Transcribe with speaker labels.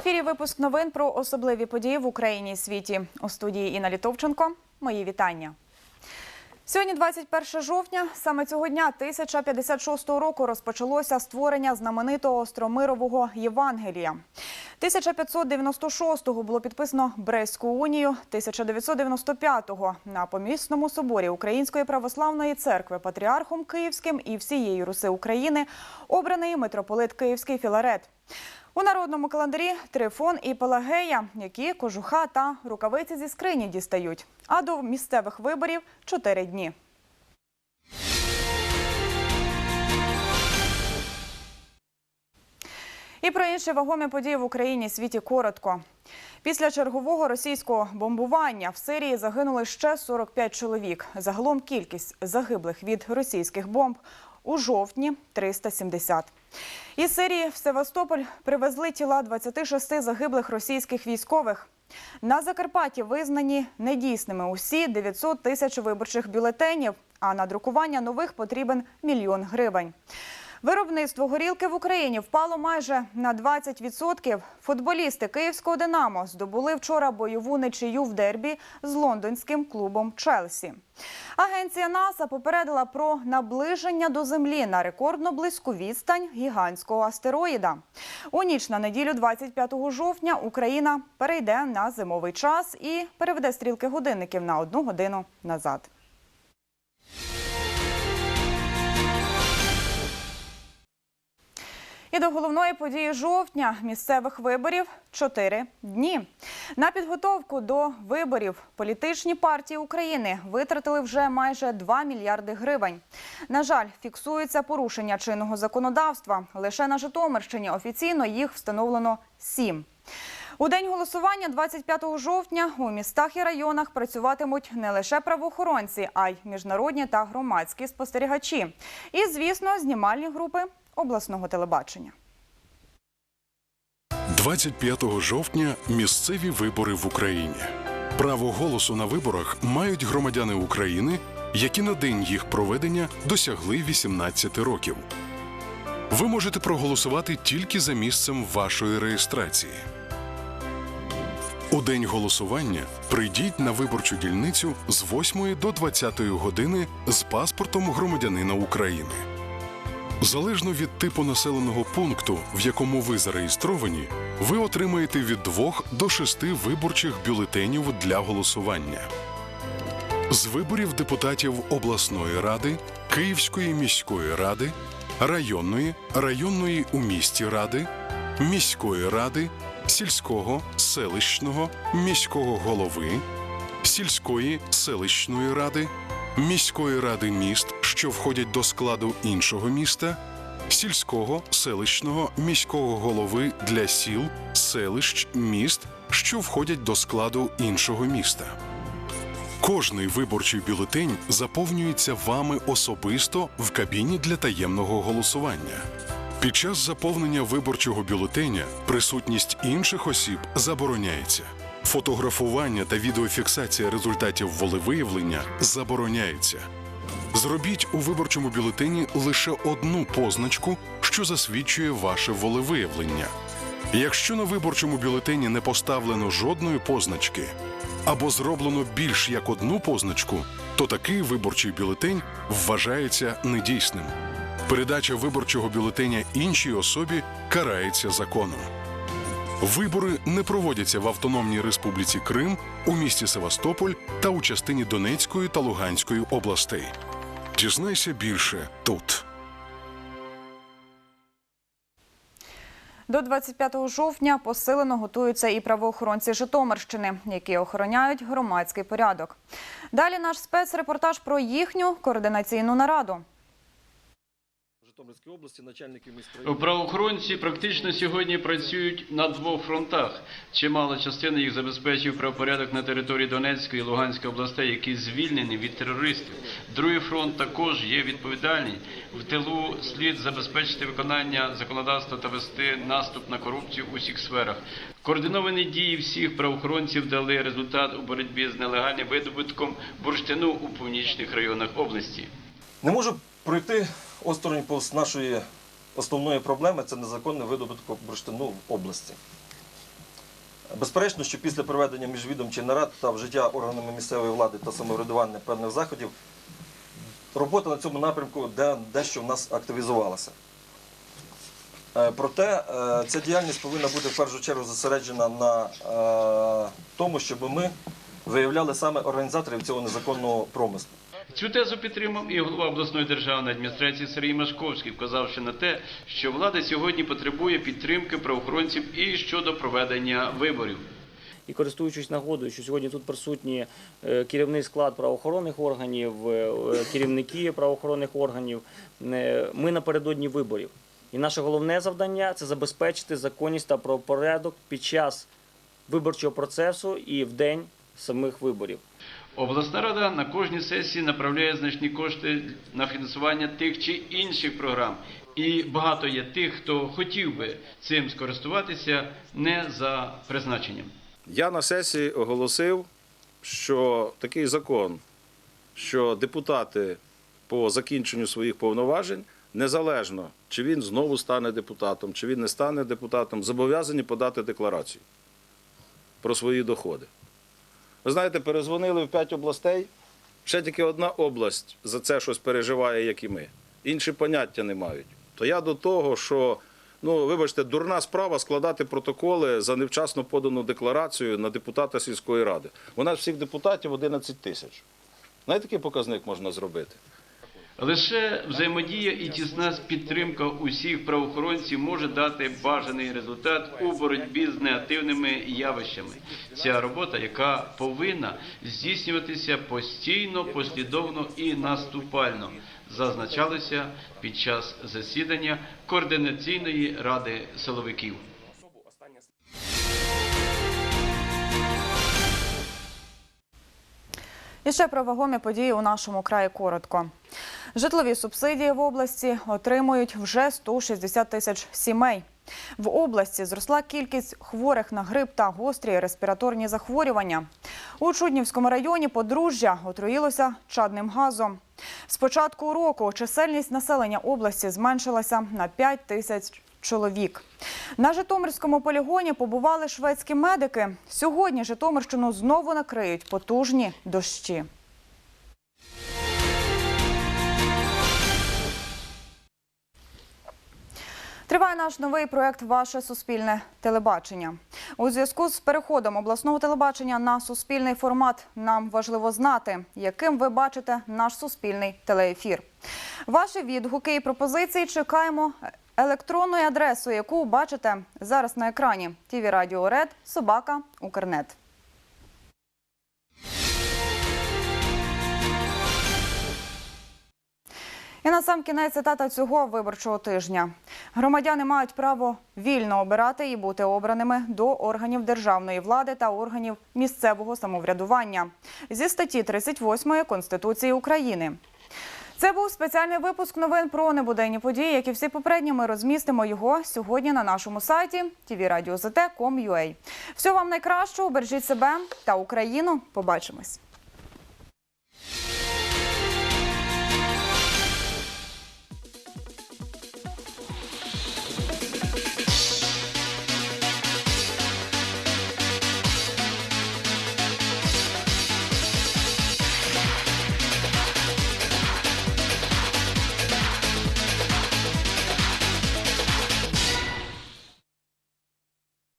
Speaker 1: ефірі випуск новин про особливі події в Україні і світі. У студії Інна Літовченко. Мої вітання. Сьогодні, 21 жовтня, саме цього дня 1056 року розпочалося створення знаменитого Остромирового Євангелія. 1596-го було підписано Брестську унію, 1995-го на помісному соборі Української православної церкви патріархом Київським і всієї Руси України обраний митрополит Київський Філарет. У народному календарі Трифон і Пелагея, які кожуха та рукавиці зі скрині дістають. А до місцевих виборів чотири дні. І про інші вагомі події в Україні світі коротко. Після чергового російського бомбування в Сирії загинули ще 45 чоловік. Загалом кількість загиблих від російських бомб у жовтні 370. Із Сирії в Севастополь привезли тіла 26 загиблих російських військових. На Закарпатті визнані недійсними усі 900 тисяч виборчих бюлетенів, а на друкування нових потрібен мільйон гривень. Виробництво горілки в Україні впало майже на 20%. Футболісти київського Динамо здобули вчора бойову ничию в дербі з лондонським клубом Челсі. Агенція НАСА попередила про наближення до землі на рекордно близьку відстань гігантського астероїда. У ніч на неділю, 25 жовтня, Україна перейде на зимовий час і переведе стрілки годинників на одну годину назад. До головної події жовтня місцевих виборів чотири дні. На підготовку до виборів політичні партії України витратили вже майже 2 мільярди гривень. На жаль, фіксується порушення чинного законодавства. Лише на Житомирщині офіційно їх встановлено сім. У день голосування, 25 жовтня, у містах і районах працюватимуть не лише правоохоронці, а й міжнародні та громадські спостерігачі. І, звісно, знімальні групи обласного телебачення.
Speaker 2: 25 жовтня місцеві вибори в Україні. Право голосу на виборах мають громадяни України, які на день їх проведення досягли 18 років. Ви можете проголосувати тільки за місцем вашої реєстрації. У день голосування прийдіть на виборчу дільницю з 8 до 20 години з паспортом громадянина України. Залежно від типу населеного пункту, в якому ви зареєстровані, ви отримаєте від 2 до 6 виборчих бюлетенів для голосування. З виборів депутатів обласної ради, Київської міської ради, районної, районної у місті ради, міської ради, сільського, селищного, міського голови, сільської селищної ради, міської ради міст, що входять до складу іншого міста, сільського, селищного, міського голови для сіл, селищ, міст, що входять до складу іншого міста. Кожний виборчий бюлетень заповнюється вами особисто в кабіні для таємного голосування. Під час заповнення виборчого бюлетеня присутність інших осіб забороняється. Фотографування та відеофіксація результатів волевиявлення забороняється. Зробіть у виборчому бюлетені лише одну позначку, що засвідчує ваше волевиявлення. Якщо на виборчому бюлетені не поставлено жодної позначки або зроблено більш як одну позначку, то такий виборчий бюлетень вважається недійсним. Передача виборчого бюлетеня іншій особі карається законом. Вибори не проводяться в Автономній Республіці Крим, у місті Севастополь та у частині Донецької та Луганської областей. Дізнайся більше тут.
Speaker 1: До 25 жовтня посилено готуються і правоохоронці Житомирщини, які охороняють громадський порядок. Далі наш спецрепортаж про їхню координаційну нараду.
Speaker 3: Житомирській області начальники міськрайону.
Speaker 4: Правоохоронці практично сьогодні працюють на двох фронтах. Чимала частина їх забезпечує правопорядок на території Донецької і Луганської областей, які звільнені від терористів. Другий фронт також є відповідальний. В тилу слід забезпечити виконання законодавства та вести наступ на корупцію у всіх сферах. Координовані дії всіх правоохоронців дали результат у боротьбі з нелегальним видобутком бурштину у північних районах області.
Speaker 3: Не можу пройти осторонь повз нашої основної проблеми це незаконний видобуток бурштину в області. Безперечно, що після проведення міжвідомчих нарад та вжиття органами місцевої влади та самоврядування певних заходів, робота на цьому напрямку дещо в нас активізувалася. Е, Проте е, ця діяльність повинна бути в першу чергу зосереджена на е, тому, щоб ми виявляли саме організаторів цього незаконного промислу.
Speaker 4: Цю тезу підтримав і голова обласної державної адміністрації Сергій Машковський, вказавши на те, що влада сьогодні потребує підтримки правоохоронців і щодо проведення виборів.
Speaker 5: І користуючись нагодою, що сьогодні тут присутні е, керівний склад правоохоронних органів, е, е, керівники правоохоронних органів, ми напередодні виборів. І наше головне завдання це забезпечити законність та правопорядок під час виборчого процесу і в день самих виборів.
Speaker 4: Обласна рада на кожній сесії направляє значні кошти на фінансування тих чи інших програм. І багато є тих, хто хотів би цим скористуватися не за призначенням.
Speaker 6: Я на сесії оголосив, що такий закон, що депутати по закінченню своїх повноважень, незалежно чи він знову стане депутатом, чи він не стане депутатом, зобов'язані подати декларацію про свої доходи. Ви знаєте, перезвонили в п'ять областей, ще тільки одна область за це щось переживає, як і ми. Інші поняття не мають. То я до того, що, ну, вибачте, дурна справа складати протоколи за невчасно подану декларацію на депутата сільської ради. У нас всіх депутатів 11 тисяч. Знаєте, який показник можна зробити?
Speaker 4: Лише взаємодія і тісна підтримка усіх правоохоронців може дати бажаний результат у боротьбі з негативними явищами. Ця робота, яка повинна здійснюватися постійно, послідовно і наступально, зазначалося під час засідання координаційної ради силовиків.
Speaker 1: І ще про вагомі події у нашому краї коротко. Житлові субсидії в області отримують вже 160 тисяч сімей. В області зросла кількість хворих на грип та гострі респіраторні захворювання. У Чуднівському районі подружжя отруїлося чадним газом. З початку року чисельність населення області зменшилася на 5 тисяч чоловік. На Житомирському полігоні побували шведські медики. Сьогодні Житомирщину знову накриють потужні дощі. Триває наш новий проект Ваше суспільне телебачення. У зв'язку з переходом обласного телебачення на суспільний формат нам важливо знати, яким ви бачите наш суспільний телеефір. Ваші відгуки і пропозиції чекаємо електронною адресою, яку бачите зараз на екрані. Радіо Собака, Укрнет. І на сам кінець цитата цього виборчого тижня. Громадяни мають право вільно обирати і бути обраними до органів державної влади та органів місцевого самоврядування зі статті 38 Конституції України. Це був спеціальний випуск новин про небуденні події, як і всі попередні. Ми розмістимо його сьогодні на нашому сайті tvradio.zt.com.ua. Всього вам найкращого, бережіть себе та Україну. Побачимось.